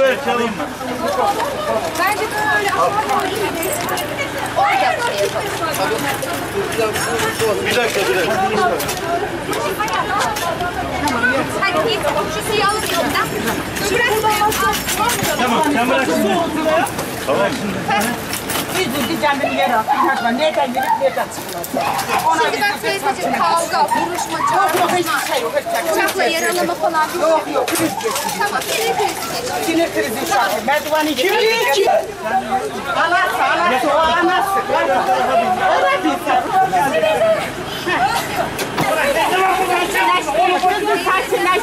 Ver çalın mı? Bence böyle. Orada bir dakika bir dakika. Hadi git. Şu suyu alıp yoldan. Şurası. Tamam sen bırak şimdi. Tamam. Diyeceğim beni yere at. İnatma. Nereden girip nereden çıkılacak? Ona Şimdi bak teyzeciğim kavga, vuruşma, çarpışma, hiçbir şey yok. Hiçbir şey bıçakla yaralama falan bir şey Yok yok. Kriz geçti. Tamam, sinir krizi geçiyor. Sinir krizi inşallah. Merdiveni geçti. Kim? Anası, anası, o anası. O da bilsin. Sakinler,